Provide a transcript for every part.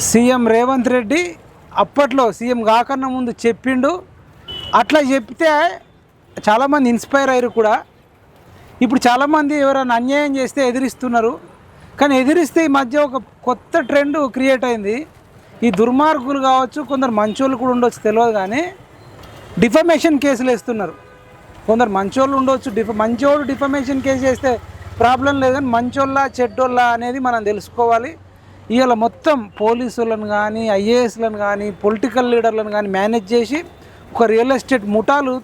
CM Revanth Reddy అప్పట్లో CM కాకన్నా ముందు చెప్పిండు. అట్లా చెప్తే చాలామంది ఇన్స్పైర్ అయ్యారు కూడా. ఇప్పుడు చాలామంది ఎవరైనా అన్యాయం చేస్తే ఎదిరిస్తున్నారు. కానీ ఎదిరిస్తే ఈ మధ్య ఒక కొత్త ట్రెండ్ క్రియేట్ అయింది. ఈ దుర్మార్గులు కావచ్చు కొందరు మంచోళ్ళు కూడా ఉండొచ్చు తెలియదు కానీ డిఫమేషన్ కేసులు వేస్తున్నారు. కొందరు మంచోళ్ళు ఉండొచ్చు డిఫ మంచోళ్ళు డిఫమేషన్ కేసు వేస్తే ప్రాబ్లం లేదు కానీ మంచోళ్ళ చెడ్డోళ్ళ అనేది మనం తెలుసుకోవాలి. ఇవాళ మొత్తం పోలీసులను కానీ ఐఏఎస్లను కానీ పొలిటికల్ లీడర్లను కానీ మేనేజ్ చేసి ఒక రియల్ ఎస్టేట్ ముఠాలు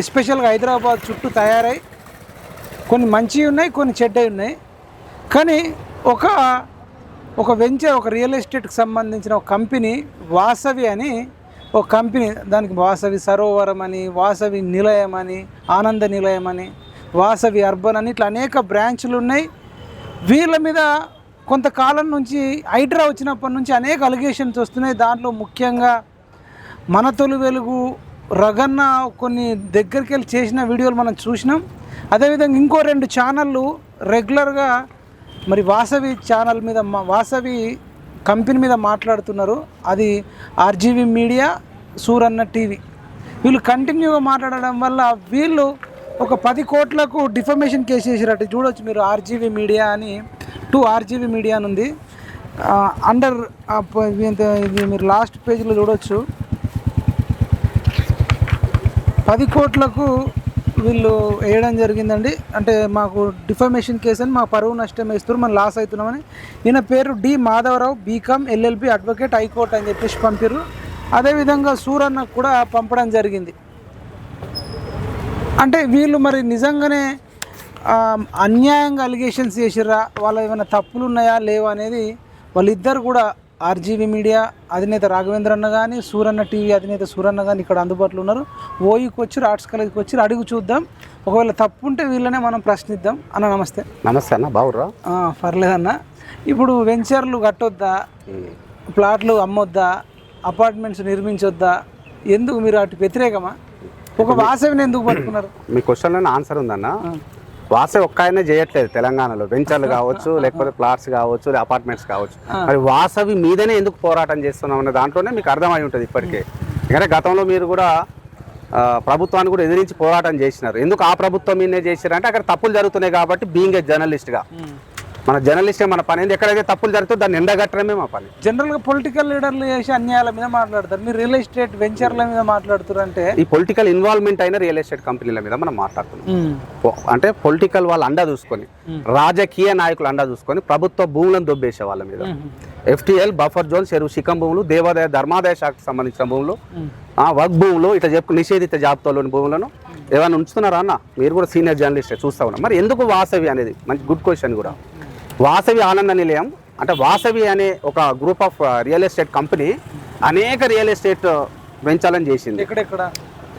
ఎస్పెషల్గా హైదరాబాద్ చుట్టూ తయారై కొన్ని మంచివి ఉన్నాయి కొన్ని చెడ్డవి ఉన్నాయి. కానీ ఒక ఒక వెంచర్ ఒక రియల్ ఎస్టేట్కి సంబంధించిన ఒక కంపెనీ వాసవి అని ఒక కంపెనీ దానికి వాసవి సరోవరం అని వాసవి నిలయం అని ఆనంద నిలయం అని వాసవి అర్బన్ అని ఇట్లా అనేక బ్రాంచ్లు ఉన్నాయి. వీళ్ళ మీద కొంతకాలం నుంచి హైడ్రా వచ్చినప్పటి నుంచి అనేక అలిగేషన్స్ వస్తున్నాయి. దాంట్లో ముఖ్యంగా మన తొలి వెలుగు రగన్న కొన్ని దగ్గరికి వెళ్ళి చేసిన వీడియోలు మనం చూసినాం. అదేవిధంగా ఇంకో రెండు ఛానళ్ళు రెగ్యులర్గా మరి వాసవి ఛానల్ మీద వాసవి కంపెనీ మీద మాట్లాడుతున్నారు. అది ఆర్జీవీ మీడియా సూరన్న టీవీ. వీళ్ళు కంటిన్యూగా మాట్లాడడం వల్ల వీళ్ళు ఒక పది కోట్లకు డిఫమేషన్ కేసు చేసినట్టు చూడొచ్చు మీరు ఆర్జీవీ మీడియా అని. టూ ఆర్జీబీ మీడియా అని ఉంది. అండర్ ఇది మీరు లాస్ట్ పేజీలో చూడొచ్చు. పది కోట్లకు వీళ్ళు వేయడం జరిగిందండి. అంటే మాకు డిఫర్మేషన్ కేసు అని మా పరువు నష్టం వేస్తారు మనం లాస్ అవుతున్నామని. ఈయన పేరు D Madhavarao BCom LLB advocate high court అని చెప్పేసి పంపారు అదేవిధంగా సూరన్నకు కూడా పంపడం జరిగింది. అంటే వీళ్ళు మరి నిజంగానే అన్యాయంగా అలిగేషన్స్ చేసిర్రా? వాళ్ళ ఏమైనా తప్పులు ఉన్నాయా లేవా అనేది వాళ్ళిద్దరు కూడా ఆర్జీవీ మీడియా అధినేత రాఘవేంద్ర అన్న కానీ సూరన్న టీవీ అధినేత సూరన్న కానీ ఇక్కడ అందుబాటులో ఉన్నారు. ఓయూకి వచ్చి ఆర్ట్స్ కాలేజ్కి వచ్చి అడుగు చూద్దాం. ఒకవేళ తప్పు ఉంటే వీళ్ళనే మనం ప్రశ్నిద్దాం. అన్న నమస్తే. నమస్తే అన్న బావురా పర్లేదన్న. ఇప్పుడు వెంచర్లు కట్టొద్దా? ప్లాట్లు అమ్మొద్దా? అపార్ట్మెంట్స్ నిర్మించొద్దా? ఎందుకు మీరు అటు వ్యతిరేకమా? ఒక వాసవిని ఎందుకు పట్టుకున్నారు? మీ క్వశ్చన్లో ఆన్సర్ ఉందన్న. వాసే ఒక్క ఆయనే చేయట్లేదు తెలంగాణలో. వెంచర్లు కావచ్చు లేకపోతే ప్లాట్స్ కావచ్చు లేదా అపార్ట్మెంట్స్ కావచ్చు. మరి వాసవి మీదనే ఎందుకు పోరాటం చేస్తున్నాం అనే దాంట్లోనే మీకు అర్థమై ఉంటుంది ఇప్పటికే. ఎందుకంటే గతంలో మీరు కూడా ప్రభుత్వాన్ని కూడా ఎదిరించి పోరాటం చేసినారు. ఎందుకు ఆ ప్రభుత్వం మీదే చేసినారు అంటే అక్కడ తప్పులు జరుగుతున్నాయి కాబట్టి బీయింగ్ ఏ జర్నలిస్ట్గా మన జర్నలిస్ట్ మన పని. ఎక్కడైతే తప్పులు జరుగుతుందో దాన్ని ఎండగట్టడమే మా పని. జనరల్గా పొలిటికల్ లీడర్లు చేసి అన్యాయాల మీద మాట్లాడతారు. మీరు రియల్ ఎస్టేట్ వెంచర్ల మీద మాట్లాడుతారు అంటే ఈ పొలిటికల్ ఇన్వాల్వ్మెంట్ అయిన రియల్ ఎస్టేట్ కంపెనీల మీద మనం మాట్లాడుతున్నాం. అంటే పొలిటికల్ వాళ్ళు అండా చూసుకొని రాజకీయ నాయకులు అండా చూసుకొని ప్రభుత్వ భూములను దొబ్బేసే వాళ్ళ మీద. ఎఫ్టిఎల్ బఫర్ జోన్ చెరువు శిఖం భూములు దేవాదాయ ధర్మాదాయ శాఖకు సంబంధించిన భూములు ఆ, వక్ భూములు ఇట్లా చెప్పు నిషేధిత జాబితాలోని భూములను ఏమైనా ఉంచుతున్నారా అన్న? మీరు కూడా సీనియర్ జర్నలిస్ట్ చూస్తా ఉన్నాం. మరి ఎందుకు వాసవి అనేది? మంచి గుడ్ క్వశ్చన్ కూడా. వాసవి ఆనంద నిలయం. అంటే వాసవి అనే ఒక group of real estate company అనేక రియల్ ఎస్టేట్ వెంచాలని చేసింది.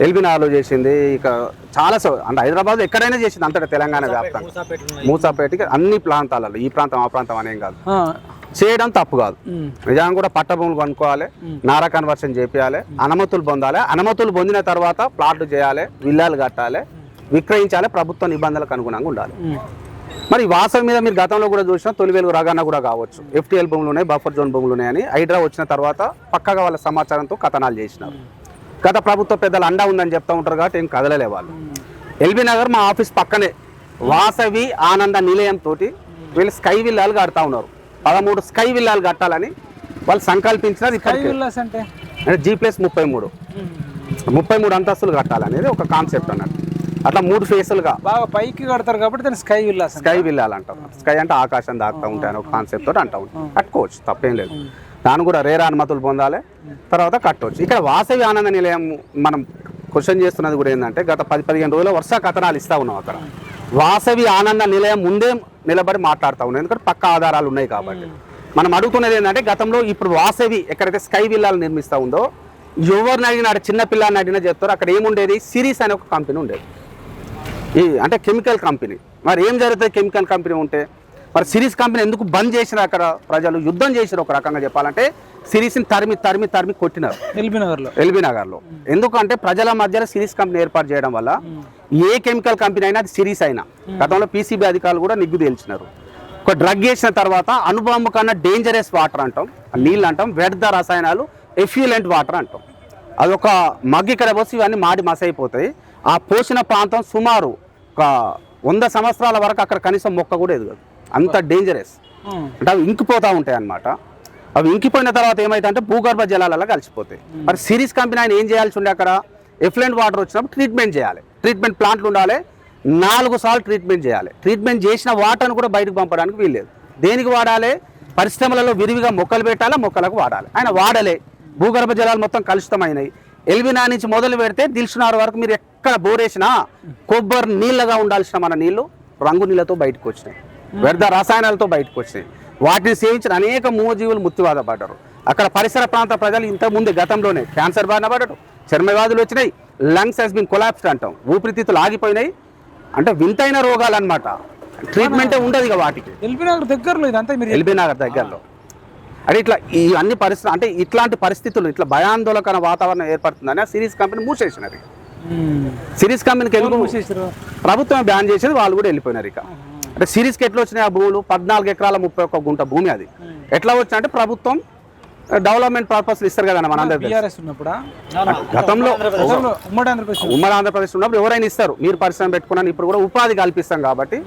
ఎల్బినాలో చేసింది. ఇక చాలా సో- అంటే హైదరాబాద్ ఎక్కడైనా చేసింది. అంతటా తెలంగాణ వ్యాప్తంగా. మూసాపేటకి అన్ని ప్రాంతాలలో ఈ ప్రాంతం ఆ ప్రాంతం అనేం కాదు. చేయడం తప్పు కాదు. నిజంగా కూడా పట్టభూములు కొనుక్కోవాలి నారా కన్వర్షన్ చేపియాలి అనుమతులు పొందాలి అనుమతులు పొందిన తర్వాత ప్లాట్లు చేయాలి విల్లాలు కట్టాలి విక్రయించాలి ప్రభుత్వ నిబంధనలకు అనుగుణంగా ఉండాలి. మరి వాసవి మీద మీరు గతంలో కూడా చూసిన తొలి వెలుగు రగాన కూడా కావచ్చు. ఎఫ్టీఎల్ భూములు ఉన్నాయి బఫర్ జోన్ భూములు ఉన్నాయని హైడ్రా వచ్చిన తర్వాత పక్కగా వాళ్ళ సమాచారంతో కథనాలు చేసినారు. గత ప్రభుత్వ పెద్దలు అండా ఉందని చెప్తా ఉంటారు కాబట్టి ఏం కదలలే వాళ్ళు. ఎల్బీ నగర్ మా ఆఫీస్ పక్కనే వాసవి ఆనంద నిలయం తోటి వీళ్ళు స్కై విల్లాలు కడతా ఉన్నారు. పదమూడు స్కై విల్లాలు కట్టాలని వాళ్ళు సంకల్పించినారు స్కై ఇప్పటికే విల్లాస్ అంటే? అంటే జీ ప్లస్ ముప్పై మూడు. ముప్పై మూడు అంతస్తులు కట్టాలనేది ఒక కాన్సెప్ట్ అన్నట్టు. అట్లా మూడు ఫేసులుగా. బాగా పైకి కడతారు కాబట్టి దాన్ని స్కై అంటారు. స్కై విల్లాలంటాం స్కై అంటే ఆకాశం దాక్తా ఉంటాయని ఒక కాన్సెప్ట్ తోటి అంటా ఉంటాం కట్టుకోవచ్చు తప్పేం లేదు. దాన్ని కూడా రేరా అనుమతులు పొందాలి. తర్వాత కట్టవచ్చు ఇక్కడ వాసవి ఆనంద నిలయం మనం క్వశ్చన్ చేస్తున్నది కూడా ఏంటంటే గత పది పదిహేను రోజుల వరుస కథనాలు ఇస్తా ఉన్నాం అక్కడ. వాసవి ఆనంద నిలయం ముందే నిలబడి మాట్లాడుతూ ఉన్నాం. ఎందుకంటే పక్క ఆధారాలు ఉన్నాయి కాబట్టి. మనం అడుగుతున్నది ఏంటంటే గతంలో ఇప్పుడు వాసవి ఎక్కడైతే స్కై విల్లాలు నిర్మిస్తూ ఉందో ఎవరిని అడిగినా చిన్న పిల్లని అడిగినా చెప్తారు. అక్కడ ఏముండేది? సిరీస్ అనే ఒక కంపెనీ ఉండేది. ఈ అంటే కెమికల్ కంపెనీ. మరి ఏం జరుగుతుంది కెమికల్ కంపెనీ ఉంటే? మరి సిరీస్ కంపెనీ ఎందుకు బంద్ చేసిన అక్కడ ప్రజలు యుద్ధం చేసిన ఒక రకంగా చెప్పాలంటే సిరీస్ని తరిమి తరిమి తరిమి కొట్టినారు. ఎల్బీ నగర్లో. ఎల్బీ నగర్లో. ఎందుకంటే ప్రజల మధ్యలో సిరీస్ కంపెనీ ఏర్పాటు చేయడం వల్ల ఏ కెమికల్ కంపెనీ అయినా అది సిరీస్ అయినా. గతంలో పీసీబీ అధికారులు కూడా నిగ్గు తేల్చినారు. ఒక డ్రగ్ వేసిన తర్వాత అనుభవం కన్నా డేంజరస్ వాటర్ అంటాం ఆ నీళ్ళు అంటాం వ్యర్థ రసాయనాలు ఎఫ్యూలెంట్ వాటర్ అంటాం. అదొక మగ్గి ఇక్కడ పోసి ఇవన్నీ మాడి మసైపోతాయి. ఆ పోసిన ప్రాంతం సుమారు ఒక వంద సంవత్సరాల వరకు అక్కడ కనీసం మొక్క కూడా ఎదగదు అంత డేంజరస్ ఉమ్. అంటే అవి ఇంకిపోతూ ఉంటాయి అన్నమాట. అవి ఇంకిపోయిన తర్వాత ఏమైతే అంటే భూగర్భ జలాలలో కలిసిపోతాయి. మరి సిరీస్ కంపెనీ ఆయన ఏం చేయాల్సి ఉండే అక్కడ? ఎఫ్లెంట్ వాటర్ వచ్చినప్పుడు ట్రీట్మెంట్ చేయాలి. ట్రీట్మెంట్ ప్లాంట్లు ఉండాలి. నాలుగు సార్లు ట్రీట్మెంట్ చేయాలి. ట్రీట్మెంట్ చేసిన వాటర్ను కూడా బయటకు పంపడానికి వీల్లేదు. దేనికి వాడాలి? పరిశ్రమలలో విరివిగా మొక్కలు పెట్టాలి? మొక్కలకు వాడాలి. ఆయన వాడలే. భూగర్భ జలాలు మొత్తం కలుషితమైనవి ఎల్బినా నుంచి మొదలు పెడితే దిల్సునార్ వరకు మీరు ఎక్కడ బోరేసినా కొబ్బరి నీళ్ళగా ఉండాల్సిన మన నీళ్ళు రంగు నీళ్ళతో బయటకు వచ్చినాయి. వ్యర్థ రసాయనాలతో బయటకు వచ్చినాయి. వాటిని సేవించిన అనేక మూగజీవులు మృత్యువాద పడ్డారు. అక్కడ పరిసర ప్రాంత ప్రజలు ఇంత ముందు గతంలోనే క్యాన్సర్ బారిన పడ్డారు. చర్మ వ్యాధులు వచ్చినాయి. లంగ్స్ హెస్ బిన్ కొలాప్స్డ్ అంటాం. ఊపిరితిత్తులు ఆగిపోయినాయి. అంటే వింతైన రోగాలు అనమాట ట్రీట్మెంటే ఉండదు ఇక వాటికి. ఎల్బీ నగర్ దగ్గరలో ఇదంతా మీరు ఎల్బీ నగర్ దగ్గరలో. అంటే ఇట్లా ఈ అన్ని పరిస్థితులు అంటే ఇట్లాంటి పరిస్థితులు ఇట్లా భయాందోళకర వాతావరణం ఏర్పడుతుందని ఆ సిరీస్ కంపెనీ మూసేసినారు ఉమ్. సిరీస్ కంపెనీకి మూసేసారు? ప్రభుత్వం బ్యాన్ చేసేది వాళ్ళు కూడా వెళ్ళిపోయినారు ఇక. అంటే సిరీస్కి ఎట్లా వచ్చినాయి ఆ భూములు? పద్నాలుగు ఎకరాల ముప్పై ఒక్క గుంట భూమి అది. ఎట్లా వచ్చినా అంటే ప్రభుత్వం డెవలప్మెంట్ పర్పస్ ఇస్తారు కదా మన గతంలో ఉమ్మడి ఆంధ్రప్రదేశ్. ఉమ్మడి ఆంధ్రప్రదేశ్ ఉన్నప్పుడు. ఎవరైనా ఇస్తారు. మీరు పరిశ్రమ పెట్టుకున్నాను ఇప్పుడు కూడా ఉపాధి కల్పిస్తాం కాబట్టి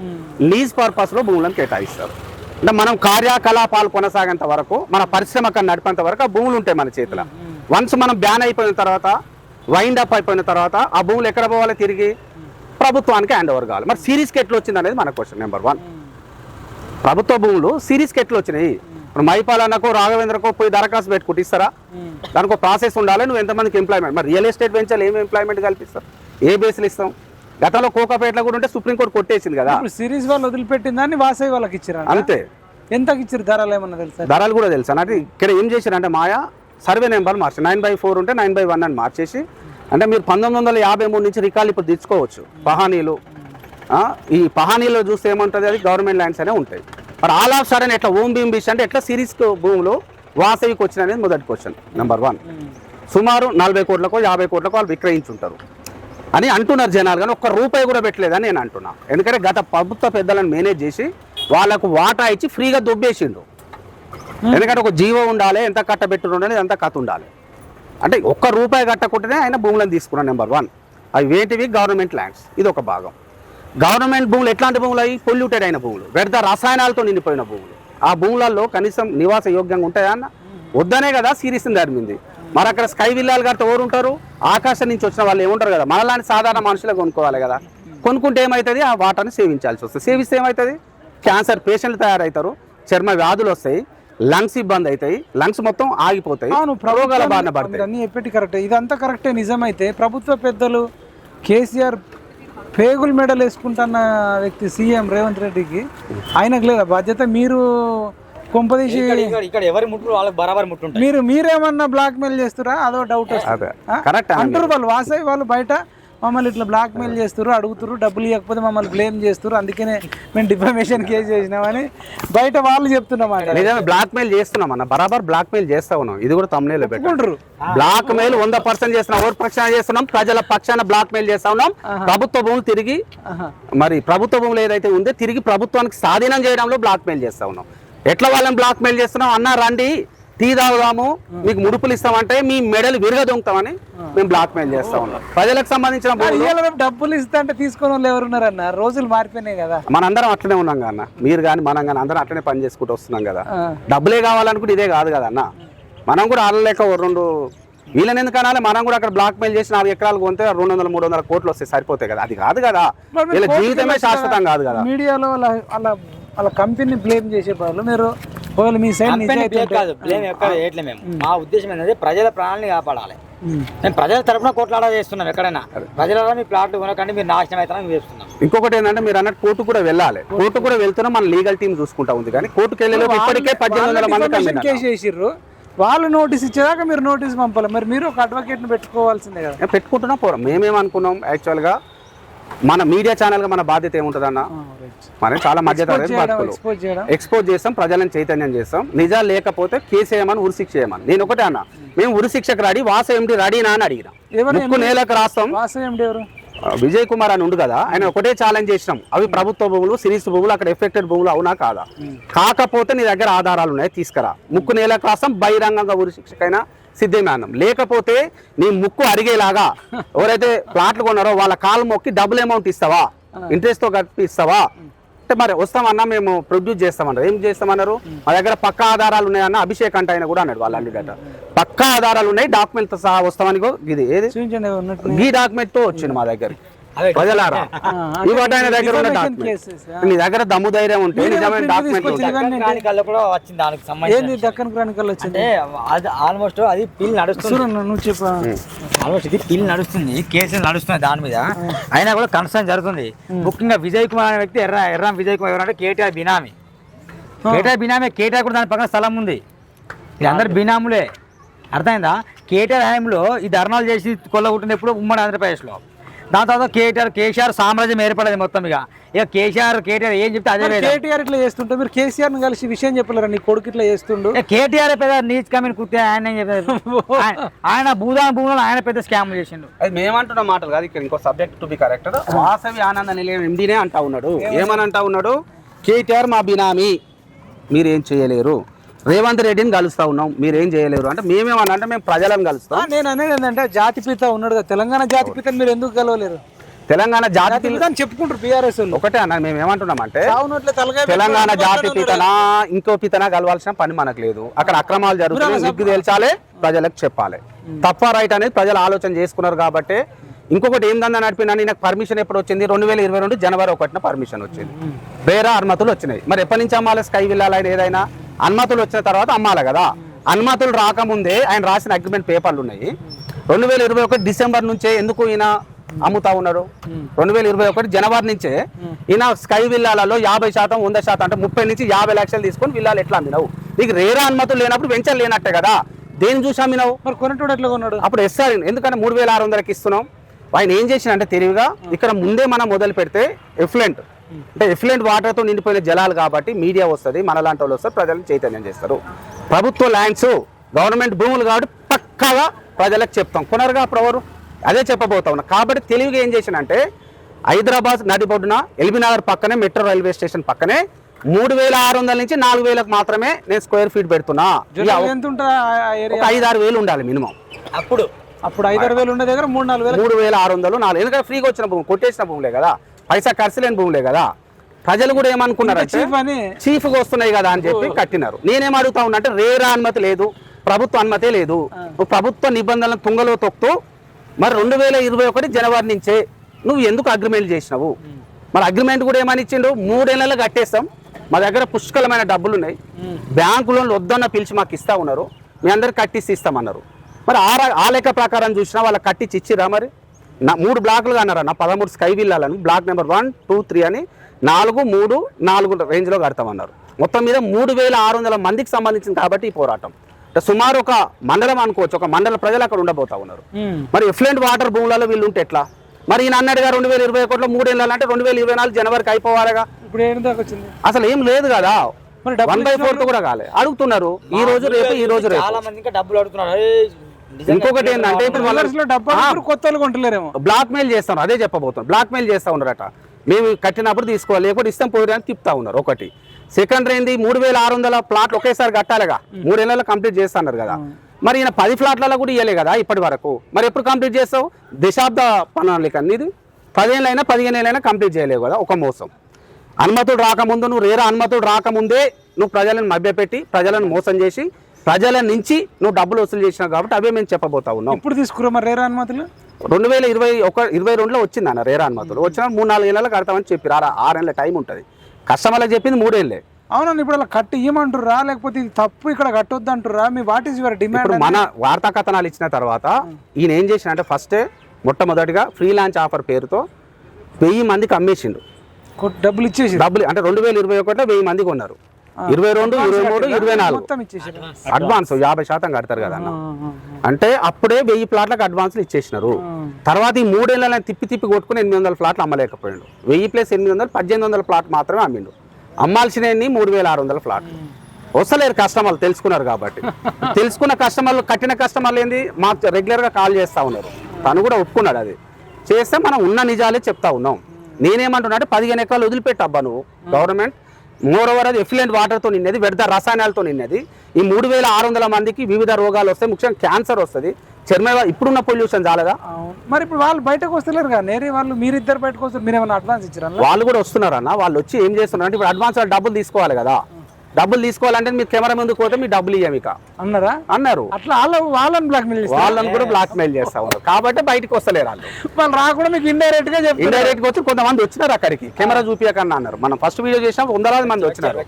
లీజ్ పర్పస్లో భూములను కేటాయిస్తారు. అంటే మనం కార్యకలాపాలు కొనసాగేంత వరకు మన పరిశ్రమ అక్కడ నడిపేంత వరకు ఆ భూములు ఉంటాయి మన చేతిలో. వన్స్ మనం బ్యాన్ అయిపోయిన తర్వాత వైండ్ అప్ అయిపోయిన తర్వాత ఆ భూములు ఎక్కడ పోవాలి తిరిగి? ప్రభుత్వానికి హ్యాండ్ ఓవర్ కావాలి. మరి సిరీస్కి ఎట్లా వచ్చింది అనేది మన క్వశ్చన్ నెంబర్ వన్ ప్రభుత్వ భూములు సిరీస్కి ఎట్లా వచ్చినాయి. ఇప్పుడు మైపాలన్నకో రాఘవేంద్రకో పోయి దరఖాస్తు పెట్టుకుంటే ఇస్తారా? దానికి ఒక ప్రాసెస్ ఉండాలి. నువ్వు ఎంతమందికి ఎంప్లాయ్మెంట్ మరి రియల్ ఎస్టేట్ వెంచర్లు ఏమి ఎంప్లాయ్మెంట్ కల్పిస్తారు? ఏ బేస్లు ఇస్తాం? గతంలో కోకాపేటలో కూడా ఉంటే సుప్రీంకోర్టు కొట్టేసింది కదా. ఇప్పుడు సిరీస్ వాళ్ళు వదిలిపెట్టిన దాన్ని వాసవి వాళ్ళకి ఇచ్చారు? అంతే. ఎంతకి ఇచ్చారు ధరలు ఏమన్నా తెలుసా? ధరలు కూడా తెలుసు? అంటే ఇక్కడ ఏం చేశారంటే మాయా సర్వే నెంబర్ మార్చి నైన్ బై ఫోర్ ఉంటే నైన్ బై వన్ అని మార్చేసి అంటే మీరు పంతొమ్మిది వందల యాభై మూడు నుంచి రికార్డులు ఇప్పుడు తెచ్చుకోవచ్చు పహానీలు. ఈ పహానీలో చూస్తే ఏముంటుంది? అది గవర్నమెంట్ ల్యాండ్స్ అనే ఉంటాయి. మరి ఆల్ ఆఫ్ సడన్ ఎట్లా ఓం భీమ్ బిష్ అంటే ఎట్లా సిరీస్ భూములు వాసవికి వచ్చిన అనేది మొదటి క్వశ్చన్ నెంబర్ వన్ సుమారు నలభై కోట్లకో యాభై కోట్లకో వాళ్ళు విక్రయించుంటారు. అని అంటున్నారు జనాలు కానీ ఒక్క రూపాయి కూడా పెట్టలేదని నేను అంటున్నా. ఎందుకంటే గత ప్రభుత్వ పెద్దలను మేనేజ్ చేసి వాళ్ళకు వాటా ఇచ్చి ఫ్రీగా దొబ్బేసిండు ఎందుకంటే ఒక జీవో ఉండాలి ఎంత కట్టబెట్టుడు ఉండాలి ఎంత కథ ఉండాలి. అంటే ఒక్క రూపాయి కట్టకుంటేనే ఆయన భూములను తీసుకున్నాను నెంబర్ వన్ అవి ఏంటివి గవర్నమెంట్ ల్యాండ్స్. ఇది ఒక భాగం. గవర్నమెంట్ భూములు ఎట్లాంటి భూములు? అవి పొల్యూటెడ్ అయిన భూములు. వ్యర్థ రసాయనాలతో నిండిపోయిన భూములు. ఆ భూములలో కనీసం నివాస యోగ్యంగా ఉంటాయా అన్న? వద్దనే కదా సిరీస్ జరిగింది మరి అక్కడ స్కై విల్లాలు గారితో ఎవరు ఉంటారు ఆకాశం నుంచి వచ్చిన వాళ్ళు ఏముంటారు కదా? మనలాంటి సాధారణ మనుషులే కొనుక్కోవాలి కదా. కొనుక్కుంటే ఏమవుతుంది ఆ వాటర్ని సేవించాల్సి వస్తుంది. సేవిస్తే ఏమవుతుంది క్యాన్సర్ పేషెంట్లు తయారవుతారు చర్మ వ్యాధులు వస్తాయి. లంగ్స్ ఇబ్బంది అవుతాయి లంగ్స్ మొత్తం ఆగిపోతాయి. అవును రోగాల బారిన పడతాయి. అన్ని చెప్పేటి కరెక్టే. ఇదంతా కరెక్టే నిజమైతే ప్రభుత్వ పెద్దలు కేసీఆర్ పేగులు మెడల్ వేసుకుంటున్న వ్యక్తి సీఎం రేవంత్ రెడ్డికి ఆయనకు లేదా బాధ్యత మీరు కొంపదీసి ఇక్కడ ఎవరి ముట్లు వాళ్ళకి బరాబర్ ముట్టుంటాయి. మీరు మీరేమన్నా బ్లాక్ మెయిల్ చేస్తారా? అదో డౌట్? కరెక్ట్ అంటారు వాళ్ళు వాసాయి వాళ్ళు బయట మమ్మల్ని ఇట్లా బ్లాక్ మెయిల్ చేస్తారు అడుగుతారు డబ్బులు ఇవ్వకపోతే మమ్మల్ని బ్లేమ్ చేస్తారు అందుకనే మేము డిఫమేషన్ కేసు చేసినామని బయట వాళ్ళు చెప్తున్నమాట నిజమే బ్లాక్ మెయిల్ చేస్తున్నాం అన్న. బరాబర్ బ్లాక్ మెయిల్ చేస్తా ఉన్నాం. ఇది కూడా తమ్నేలో పెట్టాం. ఒప్పుకుంటారు బ్లాక్ మెయిల్ వంద పర్సెంట్ చేస్తున్నాం ఎవరి పక్షాన చేస్తున్నాం? ప్రజల పక్షాన బ్లాక్ మెయిల్ చేస్తా ఉన్నాం. ప్రభుత్వ భూములు తిరిగి. మరి ప్రభుత్వ భూములు ఏదైతే ఉందో తిరిగి ప్రభుత్వానికి స్వాధీనం చేయడంలో బ్లాక్ మెయిల్ చేస్తా ఉన్నాం. ఎట్లా వాళ్ళని బ్లాక్ మెయిల్ చేస్తున్నాం అన్నా రండి టీ తాగుదాము మీకు ముడుపులు ఇస్తామంటే మీ మెడలు విరగదొంగతామని మేము బ్లాక్ మెయిల్ చేస్తా ఉన్నాం. ప్రజలకు సంబంధించిన డబ్బులు ఇస్తా అంటే తీసుకున్న వాళ్ళు ఎవరున్నారన్న రోజులు మారిపోయినాయి కదా. మనందరం అట్లనే ఉన్నాం కదా అన్న. మీరు కానీ మనం కానీ అందరం అట్లనే పని చేసుకుంటూ వస్తున్నాం కదా. డబ్బులే కావాలనుకుంటే ఇదే కాదు కదా అన్న. మనం కూడా ఆడలేక రెండు వీళ్ళని ఎందుకు అనాలి మనం కూడా అక్కడ బ్లాక్ మెయిల్ చేసి నాలుగు ఎకరాలు కొంటే రెండు వందల మూడు వందల కోట్లు వస్తాయి సరిపోతాయి కదా. అది కాదు కదా. వీళ్ళ జీవితమే శాశ్వతం కాదు కదా. మీడియాలో వాళ్ళ వాళ్ళ కంపెనీని బ్లేమ్ చేసే బదులు మీరు ఒకవేళ మీ సైడ్ కాదు బ్లేమ్ ఎక్కడ మేము. మా ఉద్దేశం ఏంటంటే ప్రజల ప్రాణాలని కాపాడాలి. మేము ప్రజల తరపున కొట్లాడ చేస్తున్నాం ఎక్కడైనా. ప్రజల మీ ప్లాట్లు కొనకండి మీరు నాశనం అవుతారని వేస్తున్నాం ఇంకొకటి ఏంటంటే మీరు అన్నట్టు కోర్టు కూడా వెళ్ళాలి. కోర్టు కూడా వెళ్తున్నా మన లీగల్ టీం చూసుకుంటా ఉంది కానీ కోర్టుకు వెళ్ళే లోపు ఇప్పటికే పద్దెనిమిది వందల మంది. కేసు చేసిర్రు. వాళ్ళు నోటీస్ ఇచ్చేదాకా మీరు నోటీస్ పంపాలి. మరి మీరు ఒక అడ్వకేట్ని పెట్టుకోవాల్సిందే కదా. పెట్టుకుంటున్నా పోరా. మేమేమనుకున్నాం? యాక్చువల్గా మన మీడియా ఛానల్గా మన బాధ్యత ఏముంటుందన్న? మనం చాలా మధ్యతరగతి బతుకులు ఎక్స్పోజ్ చేస్తాం ప్రజలను చైతన్యం చేస్తాం. నిజాలు లేకపోతే కేసు వేయమని ఉరిశిక్ష చేయమని నేను ఒకటే అన్న. మేము ఉరిశిక్షకు రెడీ వాస ఎండి రెడీనా అని అడిగిన. ముక్కు నేలకు రాస్తాం. విజయ్ కుమార్ అని ఉండు కదా ఆయన ఒకటే ఛాలెంజ్ చేసినాం. అవి ప్రభుత్వ భూములు సిరీస్ భూములు అక్కడ ఎఫెక్టెడ్ భూములు అవునా కాదా? కాకపోతే నీ దగ్గర ఆధారాలు ఉన్నాయి తీసుకురా. ముక్కు నేల కోసం బహిరంగంగా ఉరి శిక్షకైనా సిద్ధమే అన్నాం. లేకపోతే నీ ముక్కు అరిగేలాగా ఎవరైతే ప్లాట్లు కొన్నారో వాళ్ళ కాలు మొక్కి డబుల్ అమౌంట్ ఇస్తావా? ఇంట్రెస్ట్తో అంటే మరి వస్తామన్నా మేము ప్రొడ్యూస్ చేస్తామన్నారు. ఏం చేస్తామన్నారు? మా దగ్గర పక్కా ఆధారాలు ఉన్నాయన్న అభిషేక్ అంటే ఆయన కూడా అన్నాడు వాళ్ళ అల్లుడట పక్కా ఆధారాలు ఉన్నాయి డాక్యుమెంట్ సహా వస్తామని ఇది. ఏది? ఈ డాక్యుమెంట్తో వచ్చింది మా దగ్గర ప్రజలారా ఇవాటి ఆయన దగ్గర ఉన్న డాక్యుమెంట్. నీ దగ్గర దమ్ము ధైర్యం ఉంటే నిజమైన డాక్యుమెంట్ వచ్చింది దానికి ఏంది సంబంధించి దక్కన్ క్రానికల్ వచ్చింది? అంటే అది ఆల్మోస్ట్ అది పిల్ నడుస్తుంది. నువ్వు చెప్పు. ఆల్మోస్ట్ ఇది పిల్ నడుస్తుంది కేసులు నడుస్తున్నాయి దాని మీద. అయినా కూడా కన్సర్న్ జరుగుతుంది. ముఖ్యంగా విజయ్ కుమార్ అనే వ్యక్తి ఎర్ర ఎర్రం విజయ్ కుమార్ ఎవరంటే కేటీఆర్ బినామీ. కేటీఆర్ బినామీ కేటీఆర్ కూడా దాని పక్కన స్థలం ఉంది. వీళ్ళందరూ బినాములే. అర్థమైందా? కేటీఆర్ హయాంలో ఈ ధర్నాలు చేసి కొల్లగొట్టినప్పుడు ఉమ్మడి ఆంధ్రప్రదేశ్లో. దాని తర్వాత కేటీఆర్ కేసీఆర్ సామ్రాజ్యం ఏర్పడేది మొత్తం ఇక. ఇక కేసీఆర్ కేటీఆర్ ఏం చెప్తే అదే. కేటీఆర్ ఇట్లా చేస్తుంటే మీరు కేసీఆర్ కలిసి విషయం చెప్పలేరా? నీ కొడుకు ఇట్లా చేస్తుండు. కేటీఆర్ పెద్ద నీచ్ కమిన్ కుర్తే ఆయన ఏం చెప్పారు ఆయన- భూదాన భూములను ఆయన పెద్ద స్కామ్ చేసిండు. అది మేమంటున్న మాటలు కాదు ఇక్కడ ఇంకో subject to be correct Vasavi Ananda Nilayam ఎండినే అంటా ఉన్నాడు. ఏమని? అంటా ఉన్నాడు? కేటీఆర్ మా బినామీ. మీరేం చేయలేరు. రేవంత్ రెడ్డిని కలుస్తా ఉన్నాం. మీరేం చేయలేరు. అంటే మేమేమన్నా అంటే మేము ప్రజలను కలుస్తాం. నేను అనేది ఏంటంటే జాతిపిత ఉన్నాడు కదా. తెలంగాణ జాతిపితని మీరు ఎందుకు కలవలేరు? తెలంగాణ జాతి చెప్పుకుంటారు బీఆర్ఎస్ ఒకటే అన్న మేము ఏమంటున్నామంటే తెలంగాణ జాతి. పితనా ఇంకో పితనా కలవాల్సిన పని మనకు లేదు. అక్కడ అక్రమాలు జరుగుతున్నాయి. దిగ్గు తేల్చాలి ప్రజలకు చెప్పాలి. తప్ప రైట్ అనేది ప్రజలు ఆలోచన చేసుకున్నారు కాబట్టి ఇంకొకటి ఏందన్నా నడిపినా నాకు పర్మిషన్ ఎప్పుడు వచ్చింది? రెండు వేల ఇరవై రెండు జనవరి ఒకటిన పర్మిషన్ వచ్చింది. వేరే అనుమతులు వచ్చినాయి. మరి ఎప్పటి నుంచి అమ్మాలి? స్కై విల్లాలైన ఏదైనా? అనుమతులు వచ్చిన తర్వాత అమ్మాలి కదా. అనుమతులు రాకముందే ఆయన రాసిన అగ్రిమెంట్ పేపర్లు ఉన్నాయి రెండు వేల ఇరవై ఒకటి డిసెంబర్ నుంచే ఎందుకు ఈయన అమ్ముతా ఉన్నారు రెండు వేల ఇరవై ఒకటి జనవరి నుంచే ఈయన స్కై విల్లాలలో యాభై శాతం వంద శాతం అంటే ముప్పై నుంచి యాభై లక్షలు తీసుకొని విల్లాలు ఎట్లా అమ్మినావు? నీకు రేరా అనుమతులు లేనప్పుడు వెంచర్ లేనట్టే కదా. దేని చూసి అమ్మినావు? మరి కొనటోడు ఎట్లా కొన్నాడు? అప్పుడు ఎస్ఆర్ ఎందుకంటే మూడు వేల ఆరు వందలకి ఇస్తున్నాం. ఆయన ఏం చేసిన అంటే తెలివిగా ఇక్కడ ముందే మనం మొదలు పెడితే ఎఫ్లెంట్ అంటే ఎఫ్లెంట్ వాటర్తో నిండిపోయిన జలాలు కాబట్టి మీడియా వస్తుంది మన లాంటి వాళ్ళు వస్తారు ప్రజలను చైతన్యం చేస్తారు. ప్రభుత్వ ల్యాండ్స్ గవర్నమెంట్ భూములు కాబట్టి పక్కాగా ప్రజలకు చెప్తాం. కొనరుగా అప్పుడు ఎవరు? అదే చెప్పబోతా ఉన్నా. కాబట్టి తెలివిగా ఏం చేసినంటే హైదరాబాద్ నడిబొడ్డున ఎల్బీనగర్ పక్కనే మెట్రో రైల్వే స్టేషన్ పక్కనే మూడు వేల ఆరు వందల నుంచి నాలుగు వేలకు మాత్రమే నేను స్క్వేర్ ఫీట్ పెడుతున్నా. ఐదు ఆరు వేలు ఉండాలి మినిమం. అప్పుడు? అప్పుడు ఐదారు వేలు ఉండే దగ్గర మూడు నాలుగు వేలు మూడు వేల ఆరు వందలు నాలుగు ఎందుకంటే ఫ్రీగా వచ్చిన భూమి కొట్టేసిన భూములే కదా. పైసా ఖర్చు లేని భూములే కదా. ప్రజలు కూడా ఏమనుకున్నారు చీఫ్ వస్తున్నాయి కదా అని చెప్పి కట్టినారు. నేనేం అడుగుతా ఉన్నా అంటే రేరా అనుమతి లేదు ప్రభుత్వ అనుమతే లేదు. ప్రభుత్వ నిబంధనలను తుంగలో తొక్తూ మరి రెండు వేల ఇరవై ఒకటి జనవరి నుంచే నువ్వు ఎందుకు అగ్రిమెంట్ చేసినావు? మరి అగ్రిమెంట్ కూడా ఏమని ఇచ్చిండు మూడేళ్ళలో కట్టేస్తాం. మా దగ్గర పుష్కలమైన డబ్బులు ఉన్నాయి బ్యాంకు లోన్లు వద్దన్న పిలిచి మాకు ఇస్తా ఉన్నారు. మీ అందరికి కట్టిసి ఇస్తామన్నారు. మరి ఆ లెక్క ప్రకారం చూసినా వాళ్ళకి కట్టించి ఇచ్చిరా మరి? నా మూడు బ్లాకులుగా అన్నారా నా పదమూడు sky విల్లాలను block number one two three అని నాలుగు మూడు నాలుగు రేంజ్లో కడతామన్నారు. మొత్తం మీద మూడు వేల ఆరు వందల మందికి సంబంధించింది కాబట్టి ఈ పోరాటం. అంటే సుమారు ఒక మండలం అనుకోవచ్చు ఒక మండల ప్రజలు అక్కడ ఉండబోతా ఉన్నారు. మరి ఎఫ్లెంట్ వాటర్ భూములలో వీళ్ళు ఉంటే ఎట్లా? మరి ఈయన అన్నాడుగా రెండు వేల ఇరవై ఒకటిలో మూడేళ్ళు అంటే రెండు వేల ఇరవై నాలుగు జనవరికి అయిపోవాలిగా. అసలు ఏం లేదు కదా. వన్ బై ఫోర్త్ కూడా కాలే. అడుగుతున్నారు ఈ రోజు రేపు ఈ రోజు రేపు. చాలా మంది ఇంకా డబ్బులు అడుగుతున్నారు. ఇంకొకటి ఏంటంటే ఇప్పుడు కొత్త కొంటలేరేమో. బ్లాక్ మెయిల్ చేస్తాను అదే చెప్పబోతున్నాను బ్లాక్ మెయిల్ చేస్తా ఉన్నారట. మేము కట్టినప్పుడు తీసుకోవాలి లేకపోతే ఇస్తాం పోయి అని తిప్పుతా ఉన్నారు ఒకటి. సెకండ్ ఏంది మూడు వేల ఆరు వందల ప్లాట్లు ఒకేసారి కట్టాలిగా. మూడేళ్ళలో కంప్లీట్ చేస్తున్నారు కదా. మరి ఈయన పది ఫ్లాట్లలో కూడా ఇవ్వలే కదా ఇప్పటి వరకు. మరి ఎప్పుడు కంప్లీట్ చేస్తావు? దశాబ్ద ప్రణాళిక ఇది పదిహేను అయినా పదిహేను ఏళ్ళైనా కంప్లీట్ చేయలేవు కదా ఒక మోసం. అనుమతుడు రాకముందు నువ్వు రేరా అనుమతుడు రాకముందే నువ్వు ప్రజలను మభ్యపెట్టి ప్రజలను మోసం చేసి ప్రజల నుంచి నువ్వు డబ్బులు వసూలు చేసినావు కాబట్టి అవే మేము చెప్పబోతా ఉన్నాం. ఇప్పుడు తీసుకురా మరి రేరా అనుమతులు? రెండు వేల ఇరవై ఒక ఇరవై రెండులో వచ్చింది అన్న రేరా అనుమతులు. వచ్చిన మూడు నాలుగు ఏళ్ళకి కడతామని చెప్పి ఆరు ఆరేళ్ళ టైం ఉంటుంది. కస్టమర్లకు చెప్పింది మూడేళ్ళే. అవునండి ఇప్పుడు అలా కట్టి ఇవ్వమంటుర్రా లేకపోతే ఇది తప్పు ఇక్కడ కట్టొద్దు అంటుర్రా మీ వాట్ ఈస్ యువర్ డిమాండ్ మన వార్తా కథనాలు ఇచ్చిన తర్వాత ఈయన ఏం చేసిన అంటే ఫస్టే మొట్టమొదటిగా ఫ్రీ లాంచ్ ఆఫర్ పేరుతో వెయ్యి మందికి అమ్మేసిండు. డబ్బులు ఇచ్చేసి డబ్బులు అంటే రెండు వేల ఇరవై ఒకటిలో వెయ్యి మంది కొన్నారు. ఇరవై రెండు ఇరవై మూడు ఇరవై నాలుగు. అడ్వాన్స్ యాభై శాతం కడతారు కదా అన్న. అంటే అప్పుడే వెయ్యి ప్లాట్లకు అడ్వాన్స్లు ఇచ్చేసినారు. తర్వాత ఈ మూడేళ్ళని తిప్పి తిప్పి కొట్టుకుని ఎనిమిది వందల ప్లాట్లు అమ్మలేకపోయాడు. వెయ్యి ప్లస్ ఎనిమిది వందలు పద్దెనిమిది వందల ప్లాట్ మాత్రమే అమ్మిండు. అమ్మాల్సినవి మూడు వేల ఆరు వందల ప్లాట్ వస్తలేరు కస్టమర్లు తెలుసుకున్నారు కాబట్టి. తెలుసుకున్న కస్టమర్లు కట్టిన కస్టమర్లు ఏంది? మాకు రెగ్యులర్గా కాల్ చేస్తూ ఉన్నారు. తను కూడా ఒప్పుకున్నాడు అది. చేస్తే మనం ఉన్న నిజాలే చెప్తా ఉన్నాం. నేనేమంటున్నా అంటే పదిహేను ఎకరాలు వదిలిపెట్టు అబ్బా నువ్వు. గవర్నమెంట్ మోర్ ఓవర్ అది ఎఫ్లెంట్ వాటర్తో నిన్నది వ్యర్థ రసాయనాలతో నిన్నది ఈ మూడు వేల ఆరు వందల మందికి వివిధ రోగాలు వస్తాయి ముఖ్యంగా క్యాన్సర్ వస్తుంది. చర్మ ఇప్పుడున్న పొల్యూషన్ చాలదా మరి ఇప్పుడు వాళ్ళు బయటకు వస్తలేరు కదా నేరే వాళ్ళు మీరిద్దరు బయటకు వస్తారు మీరు ఏమైనా అడ్వాన్స్ ఇచ్చారా వాళ్ళు కూడా వస్తున్నారన్న వాళ్ళు వచ్చి ఏం చేస్తున్నారు అంటే ఇప్పుడు అడ్వాన్స్ డబ్బులు తీసుకోవాలి కదా. డబ్బులు తీసుకోవాలంటే మీరు కెమెరా ముందుకు పోతే మీ డబ్బులు ఇయ్యం ఇక. అన్నారా? అన్నారు. అట్లా వాళ్ళ వాళ్ళని బ్లాక్మెయిల్ చేస్తారు. వాళ్ళని కూడా బ్లాక్ మెయిల్ చేస్తా ఉన్నారు. కాబట్టి బయటకు వస్తలేరు వాళ్ళు. వాళ్ళు రాకుండా మీకు ఇండైరెక్ట్గా చెప్తారు. ఇండైరెక్ట్గా వచ్చి కొంతమంది వచ్చినారు అక్కడికి. కెమెరా చూపించకన్నా అన్నారు. మనం ఫస్ట్ వీడియో చేసినప్పుడు వందలాది మంది వచ్చినారు.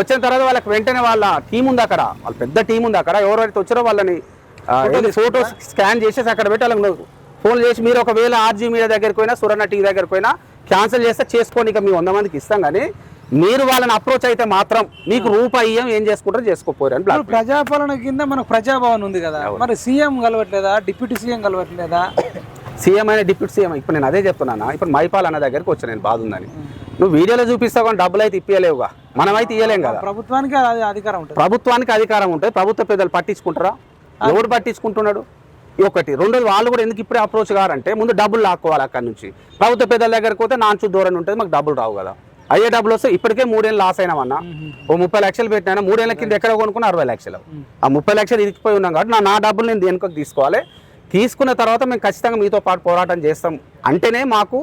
వచ్చిన తర్వాత వాళ్ళకి వెంటనే వాళ్ళ టీం ఉంది అక్కడ. వాళ్ళ పెద్ద టీం ఉంది అక్కడ. ఎవరైతే వచ్చారో వాళ్ళని ఫోటో స్కాన్ చేసేసి అక్కడ పెట్టి వాళ్ళకి ఫోన్ చేసి మీరు ఒకవేళ ఆర్జీ మీడియా దగ్గరికి పోయినా సురన్న టీవీ దగ్గరికి పోయినా క్యాన్సిల్ చేస్తే చేసుకోండి ఇక మీ వంద మందికి ఇస్తాం కానీ మీరు వాళ్ళని అప్రోచ్ అయితే మాత్రం మీకు రూపాయి ఇయ్యం, ఏం చేసుకుంటారో చేసుకోపోరు అని ప్రజాపాలన కింద మనకు ప్రజాభవన్ ఉంది కదా. మరి సీఎం కలవట్లేదా? డిప్యూటీ సీఎం కలవట్లేదా? సీఎం అయిన డిప్యూటీ సీఎం ఇప్పుడు నేను అదే చెప్తున్నాను? ఇప్పుడు మైపాల్ అన్న దగ్గరికి వచ్చాను నేను బాధ ఉందని నువ్వు వీడియోలో చూపిస్తావు కానీ డబ్బులు అయితే ఇప్పియలేవుగా. మనమైతే ఇయ్యలేం కదా. ప్రభుత్వానికి అది అధికారం ఉంటుంది. ప్రభుత్వానికి అధికారం ఉంటుంది ప్రభుత్వ పెద్దలు పట్టించుకుంటారా? ఎవడు పట్టించుకుంటున్నాడు? ఒకటి. రెండోది వాళ్ళు కూడా ఎందుకు ఇప్పుడే అప్రోచ్ కారంటే ముందు డబ్బులు లాక్కోవాలి అక్కడి నుంచి. ప్రభుత్వ పెద్దల దగ్గరికి పోతే నాంచు దూరం ఉంటుంది మాకు డబ్బులు రావు కదా. అయ్యే డబ్బులు వస్తే ఇప్పటికే మూడేళ్ళు లాస్ అయినామన్నా. ఓ ముప్పై లక్షలు పెట్టినా మూడేళ్ళ కింద ఎక్కడ కొనుక్కున్నా అరవై లక్షలు. ఆ ముప్పై లక్షలు ఇరికిపోయి ఉన్నాం కాబట్టి నా నా డబ్బులు నేను దేనికొక తీసుకోవాలి? తీసుకున్న తర్వాత మేము ఖచ్చితంగా మీతో పాటు పోరాటం చేస్తాం. అంటేనే మాకు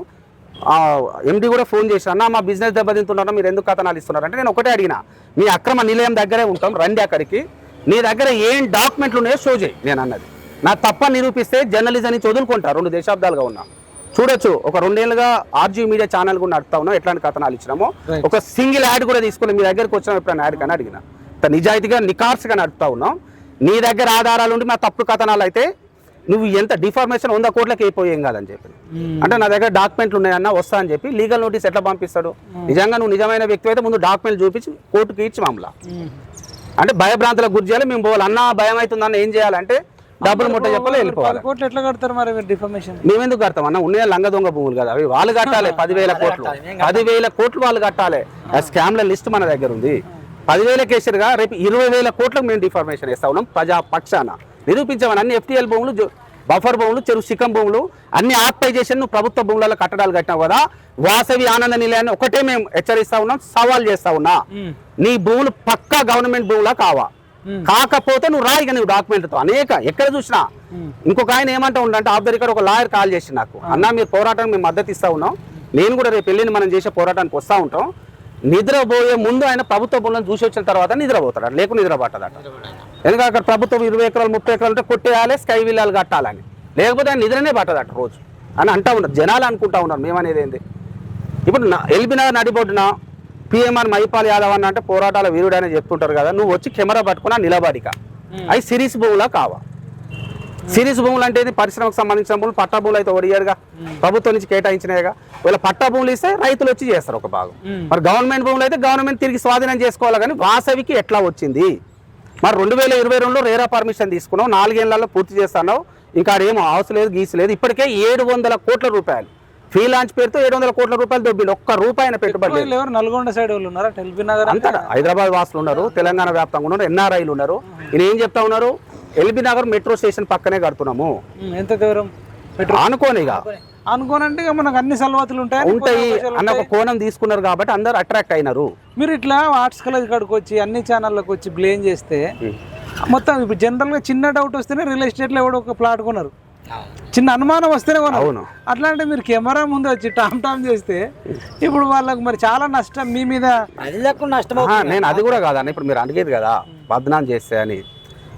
ఎండి కూడా ఫోన్ చేసిన అన్న మా బిజినెస్ దెబ్బతింటున్నారా? మీరు ఎందుకు కథనాలు ఇస్తున్నారు అంటే నేను ఒకటే అడిగిన. మీ అక్రమ నిలయం దగ్గరే ఉంటాం రండి అక్కడికి. నీ దగ్గర ఏం డాక్యుమెంట్లు ఉన్నాయో షో చేయి. నేను అన్నది. నా తప్ప నిరూపిస్తే జర్నలిజం నుంచి వదులుకుంటా. రెండు దశాబ్దాలుగా ఉన్నా. చూడొచ్చు. ఒక రెండేళ్ళుగా ఆర్జీ మీడియా ఛానల్ కూడా నడుపుతా ఉన్నాం. ఎట్లాంటి కథనాలు ఇచ్చినామో. ఒక సింగిల్ యాడ్ కూడా తీసుకుని మీ దగ్గరకు వచ్చిన. ఎప్పుడైనా యాడ్ కానీ అడిగిన. నిజాయితీగా నికార్స్గా నడుపుతా ఉన్నాం. నీ దగ్గర ఆధారాలు ఉండి మా తప్పుడు కథనాలు అయితే నువ్వు ఎంత డిఫార్మేషన్ వంద కోట్లకి అయిపోయేం కాదని చెప్పి. అంటే నా దగ్గర డాక్యుమెంట్లు ఉన్నాయన్నా వస్తా అని చెప్పి లీగల్ నోటీస్ ఎట్లా పంపిస్తాడు? నిజంగా నువ్వు నిజమైన వ్యక్తి అయితే ముందు డాక్యుమెంట్లు చూపించి కోర్టుకి ఇచ్చి మామూలు అంటే భయభ్రాంతులకు గురి చేయాలి. మేము పోవాలి. అన్న భయం అవుతుందన్న ఏం చేయాలంటే డబ్బులు ముట్ట చెప్పాలి వెళ్ళిపోవాలి. కోట్లు ఎట్లా కడతారు మరి మీరు డిఫర్మేషన్ మేమెందుకు కడతాం? అన్న ఉన్నాయి లంగ దొంగ భూములు కదా. అవి వాళ్ళు కట్టాలి పదివేల కోట్లు. పదివేల కోట్లు వాళ్ళు కట్టాలి. ఆ. స్కామ్ల లిస్ట్ మన దగ్గర ఉంది. పదివేల కేసులుగా రేపు ఇరవై వేల కోట్లకు మేము డిఫార్మేషన్ ఇస్తా ఉన్నాం ప్రజా పక్షాన నిరూపించామని అన్ని ఎఫ్టీఎల్ భూములు బఫర్ భూములు చెరువు శిఖం భూములు అన్ని ఆక్పైజేషన్ నువ్వు ప్రభుత్వ భూములలో కట్టడాలు కట్టినావు కదా. వాసవి ఆనంద నిలయాన్ని ఒకటే మేము హెచ్చరిస్తా ఉన్నాం సవాల్ చేస్తా ఉన్నా. నీ భూములు పక్కా గవర్నమెంట్ భూములా కావా? కాకపోతే నువ్వు రాయి నువ్వు డాక్యుమెంట్తో అనేక ఎక్కడ చూసినా. ఇంకొక ఆయన ఏమంటా ఉండంటే ఆఫ్ ద రికార్డ్ ఒక లాయర్ కాల్ చేసి నాకు. అన్న మీరు పోరాటానికి మేము మద్దతు ఇస్తా ఉన్నాం. నేను కూడా రేపు వెళ్ళింది మనం చేసే పోరాటానికి వస్తూ ఉంటాం. నిద్రపోయే ముందు ఆయన ప్రభుత్వ భూములను చూసి వచ్చిన తర్వాత నిద్రపోతాడు లేకు నిద్ర పట్టదట ఎందుకంటే అక్కడ ప్రభుత్వం ఇరవై ఎకరాలు ముప్పై ఎకరాలు ఉంటే కొట్టేయాలి స్కై విల్లాలు కట్టాలని. లేకపోతే ఆయన నిద్రనే పట్టదట రోజు. అని అంటా ఉన్నారు. జనాలు అనుకుంటా ఉన్నారు. మేమనేది ఏంది? ఇప్పుడు ఎల్బీ నగర్ నడిబొడ్డున పిఎంఆర్ మైపాల్ యాదవ్ అన్న అంటే పోరాటాల వీరుడు అని చెప్తుంటారు కదా నువ్వు వచ్చి కెమెరా పట్టుకుని ఆ నిలబడిక అవి సిరీస్ భూములా కావా? సిరీస్ భూములు అంటే పరిశ్రమకు సంబంధించిన భూములు పట్టా భూములు అయితే ఒడియారుగా ప్రభుత్వం నుంచి కేటాయించినాయిగా. వీళ్ళ పట్టా భూములు ఇస్తే రైతులు వచ్చి చేస్తారు ఒక భాగం. మరి గవర్నమెంట్ భూములు అయితే గవర్నమెంట్ తిరిగి స్వాధీనం చేసుకోవాలి కానీ వాసవికి ఎట్లా వచ్చింది? మరి రెండు వేల ఇరవై రెండులో రేరా పర్మిషన్ తీసుకున్నావు నాలుగేళ్ళలో పూర్తి చేస్తాను ఇంకా ఆడేమో హౌస్ లేదు గీస్ లేదు ఇప్పటికే ఏడు వందల కోట్ల రూపాయలు. ఫ్రీ లాంచ్ పేరుతో ఏడు వందల కోట్ల రూపాయలు దొబ్బిండు ఒక్క రూపాయి పెట్టుబడి ఎవరు నల్గొండ సైడ్ వాళ్ళు ఉన్నారా. ఎల్బీ నగర్ అంతా హైదరాబాద్ వాసులు ఉన్నారు తెలంగాణ వ్యాప్తంగా ఉన్నారు ఎన్ఆర్ఐలు ఉన్నారు. ఈయన ఏం చెప్తా ఉన్నారు? ఎల్బీ నగర్ మెట్రో స్టేషన్ పక్కనే కడుతున్నాము. ఎంత దూరం? పెట్రోల్ అనుకోనిగా అనుకోనంటే ఇక మనకు అన్ని సలవాతులు ఉంటాయి. ఉంటాయి. అన్న ఒక కోణం తీసుకున్నారు కాబట్టి అందరు అట్రాక్ట్ అయినారు. మీరు ఇట్లా ఆర్ట్స్ కాలేజ్ కాడికి వచ్చి అన్ని ఛానళ్ళకి వచ్చి బ్లేమ్ చేస్తే మొత్తం ఇప్పుడు జనరల్గా చిన్న డౌట్ వస్తేనే రియల్ ఎస్టేట్లో ఎవడో ఒక ప్లాట్ కొన్నారు. చిన్న అనుమానం వస్తేనే అవును. అట్లాంటి మీరు కెమెరా ముందు వచ్చి టామ్ టామ్ చేస్తే ఇప్పుడు వాళ్ళకి మరి చాలా నష్టం మీ మీద. అది లేకుండా నష్టం నేను అది కూడా కాదన్న ఇప్పుడు మీరు అడిగేది కదా బదనాం చేస్తే అని.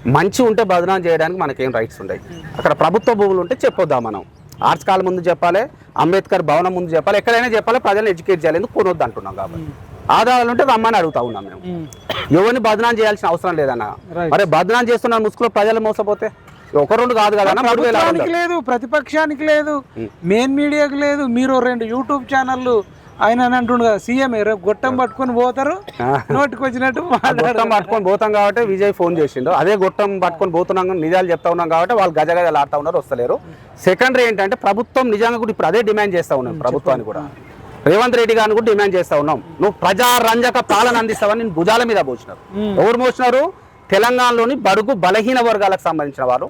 మంచి ఉంటే బదనాం చేయడానికి మనకేం రైట్స్ ఉన్నాయి అక్కడ ప్రభుత్వ భూములు ఉంటే చెప్పొద్దాం మనం. ఆర్ట్స్ కాలం ముందు చెప్పాలి అంబేద్కర్ భవనం ముందు చెప్పాలి ఎక్కడైనా చెప్పాలి ప్రజలను ఎడ్యుకేట్ చేయాలి ఎందుకు కొనొద్దు అంటున్నాం కాబట్టి. ఆధారాలు ఉంటే రమ్మని అడుగుతా ఉన్నాం మేము. ఉమ్, ఎవరిని బదనాం చేయాల్సిన అవసరం లేదన్న. మరి బదనాం చేస్తున్న ముసుగులో ప్రజలు మోసపోతే? ఒక రెండు కాదు కదా మూడు వేల. లేదు ప్రతిపక్షానికి లేదు మెయిన్ మీడియాకి లేదు. మీరు రెండు యూట్యూబ్ ఛానళ్ళు ఆయన అని అంటుండు కదా సీఎం రేపు గొట్టం పట్టుకొని పోతారు నోటికి వచ్చినట్టు గొట్టం పట్టుకొని పోతాం కాబట్టి విజయ్ ఫోన్ చేసిండు. అదే గొట్టం పట్టుకొని పోతున్నాం నిజాలు చెప్తా ఉన్నాం కాబట్టి వాళ్ళు గజ గజలు ఆడుతా ఉన్నారు వస్తలేరు. సెకండరీ ఏంటంటే ప్రభుత్వం నిజంగా కూడా ఇప్పుడు అదే డిమాండ్ చేస్తా ఉన్నాం ప్రభుత్వాన్ని కూడా. రేవంత్ రెడ్డి గారిని కూడా డిమాండ్ చేస్తా ఉన్నాం. నువ్వు ప్రజా రంజక పాలన అందిస్తావని నేను భుజాల మీద పోసినారు ఎవరు మోసినారు? తెలంగాణలోని బడుగు బలహీన వర్గాలకు సంబంధించిన వారు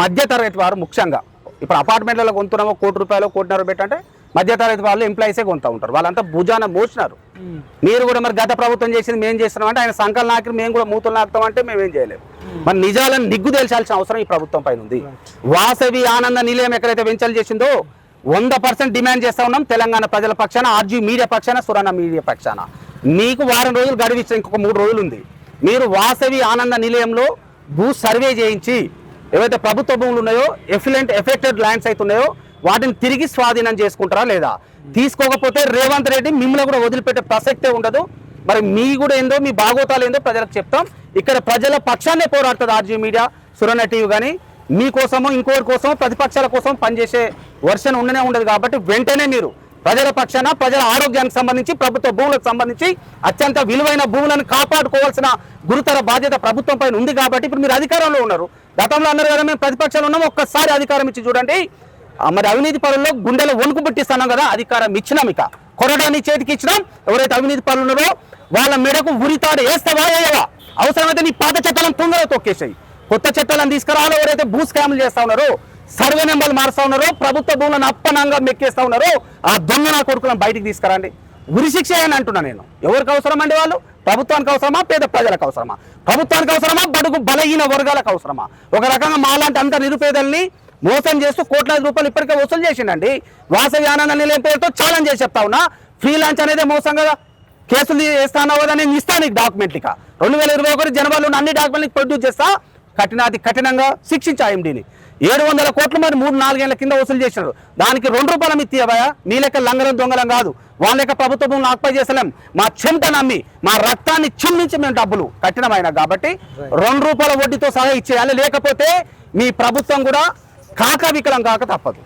మధ్య తరగతి వారు ముఖ్యంగా. ఇప్పుడు అపార్ట్మెంట్లలో కొంటున్నామో కోటి రూపాయలు కోటిన్నర పెట్టంటే మధ్యతరగతి వాళ్ళు ఎంప్లాయీసే కొంటూ ఉంటారు. వాళ్ళంతా భుజాన మోసినారు మీరు కూడా మరి గత ప్రభుత్వం చేసింది మేము చేస్తున్నాం అంటే ఆయన సంకల్ నాకి మేము కూడా మూతలు నాకుతాం అంటే మేము ఏం చేయలేము మరి నిజాలను నిగ్గు తేల్చాల్సిన అవసరం ఈ ప్రభుత్వం పైన ఉంది. వాసవి ఆనంద నిలయం ఎక్కడైతే వెంచల్ చేసిందో వంద పర్సెంట్ డిమాండ్ చేస్తా ఉన్నాం తెలంగాణ ప్రజల పక్షాన ఆర్జీ మీడియా పక్షాన సురణ మీడియా పక్షాన. మీకు వారం రోజులు గడివిచ్చిన ఇంకొక మూడు రోజులు ఉంది. మీరు వాసవి ఆనంద నిలయంలో భూ సర్వే చేయించి ఏవైతే ప్రభుత్వ భూములు ఉన్నాయో ఎఫిలెంట్ ఎఫెక్టెడ్ ల్యాండ్స్ అయితే ఉన్నాయో వాటిని తిరిగి స్వాధీనం చేసుకుంటారా లేదా? తీసుకోకపోతే రేవంత్ రెడ్డి మిమ్మల్ని కూడా వదిలిపెట్టే ప్రసక్తే ఉండదు. మరి మీ కూడా ఏందో మీ భాగోతాలు ఏందో ప్రజలకు చెప్తాం. ఇక్కడ ప్రజల పక్షాన్నే పోరాడుతుంది ఆర్జీ మీడియా సురణ టీవీ కానీ మీకోసమో ఇంకోరి కోసమో ప్రతిపక్షాల కోసం పనిచేసే వర్షన్ ఉండనే ఉండదు కాబట్టి వెంటనే మీరు ప్రజల పక్షాన ప్రజల ఆరోగ్యానికి సంబంధించి ప్రభుత్వ భూములకు సంబంధించి అత్యంత విలువైన భూములను కాపాడుకోవాల్సిన గురుతర బాధ్యత ప్రభుత్వం పైన ఉంది కాబట్టి ఇప్పుడు మీరు అధికారంలో ఉన్నారు. గతంలో అన్నారు కదా మేము ప్రతిపక్షాలు ఉన్నాం ఒక్కసారి అధికారం ఇచ్చి చూడండి. మరి అవినీతి పనుల్లో గుండెలో వణుకు పుట్టిస్తున్నాం కదా అధికారం ఇచ్చినాం ఇక. కొరడాన్ని చేతికి ఇచ్చినాం ఎవరైతే అవినీతి పనులు ఉన్నారో వాళ్ళ మెడకు ఉరితాడు వేస్తావా వేయవా? అవసరమైతే నీ పాత చట్టాలను తొందరగా తొక్కేసాయి. కొత్త చట్టాలను తీసుకురావాలి ఎవరైతే భూ స్కామ్లు చేస్తా ఉన్నారో సర్వే నెంబర్లు మారుస్తూ ఉన్నారు. ప్రభుత్వ భూములను అప్పనంగా మెక్కేస్తా ఉన్నారో. ఆ దొంగ నా కొడుకులను బయటికి తీసుకురండి. ఉరిశిక్ష అని అంటున్నా నేను. ఎవరికి అవసరం అండి వాళ్ళు? ప్రభుత్వానికి అవసరమా? పేద ప్రజలకు అవసరమా? ప్రభుత్వానికి అవసరమా? బడుగు బలహీన వర్గాలకు అవసరమా? ఒక రకంగా మాలాంటి అంత నిరుపేదల్ని మోసం చేస్తూ కోట్లాది రూపాయలు ఇప్పటికే వసూలు చేసిండండి. వాసవి ఆనంద నిలయం పేరుతో ఛాలెంజ్ చేసి చెప్తా ఉన్నా. ఫ్రీ లాంచ్ అనేది మోసం కదా. కేసులు చేస్తానో కదా నేను ఇస్తాను నీకు డాక్యుమెంట్లు ఇక. రెండు వేల ఇరవై ఒకటి జనవరిలో అన్ని డాక్యుమెంట్లు ప్రొడ్యూస్ చేస్తా. కఠినాది కఠినంగా శిక్షించా ఎండీని ఏడు వందల కోట్లు మరి మూడు నాలుగేళ్ళ కింద వసూలు చేసినారు దానికి రెండు రూపాయల మిత్తి అవ్వయా మీ లెక్క లంగరం దొంగలం కాదు. వాళ్ళ లెక్క ప్రభుత్వం భూములు ఆక్పై చేసలేం మా చెమట నమ్మి మా రక్తాన్ని చిమ్మించి మేము డబ్బులు కఠినమైన కాబట్టి రెండు రూపాయల వడ్డీతో సహా ఇచ్చేయాలి. లేకపోతే మీ ప్రభుత్వం కూడా కాక వికలం కాక తప్పదు.